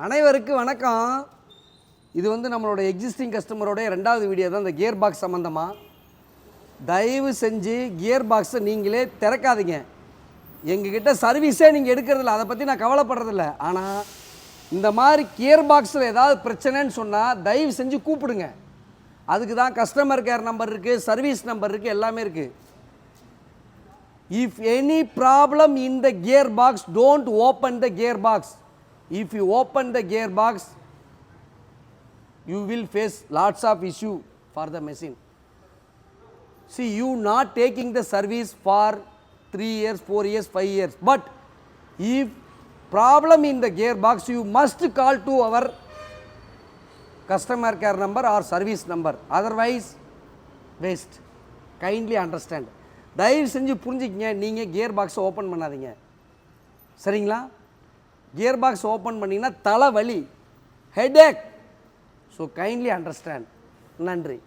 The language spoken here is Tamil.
அனைவருக்கும் வணக்கம். இது வந்து நம்மளோட எக்ஸிஸ்டிங் கஸ்டமரோடைய ரெண்டாவது வீடியோ தான் இந்த கியர் பாக்ஸ் சம்மந்தமாக தயவு செஞ்சு கியர் பாக்ஸை நீங்களே திறக்காதீங்க. எங்ககிட்ட சர்வீஸே நீங்கள் எடுக்கிறதில்ல அதை பற்றி நான் கவலைப்படுறதில்ல. ஆனால் இந்த மாதிரி கியர் பாக்ஸில் ஏதாவது பிரச்சனைன்னு சொன்னால் தயவு செஞ்சு கூப்பிடுங்க. அதுக்கு தான் கஸ்டமர் கேர் நம்பர் இருக்குது சர்வீஸ் நம்பர் இருக்குது எல்லாமே இருக்குது if any problem in the gear box don't open the gear box if you open the gearbox you will face lots of issue for the machine see you not taking the service for 3 years 4 years 5 years but if problem in the gearbox you must call to our customer care number or service number otherwise waste kindly understand தயவு செஞ்சு புரிஞ்சுக்கங்க நீங்கள் கியர் பாக்ஸை ஓப்பன் பண்ணாதீங்க சரிங்களா கியர் பாக்ஸ் ஓப்பன் பண்ணிங்கன்னா தலைவலி. ஹெடேக் ஸோ கைண்ட்லி அண்டர்ஸ்டாண்ட் நன்றி.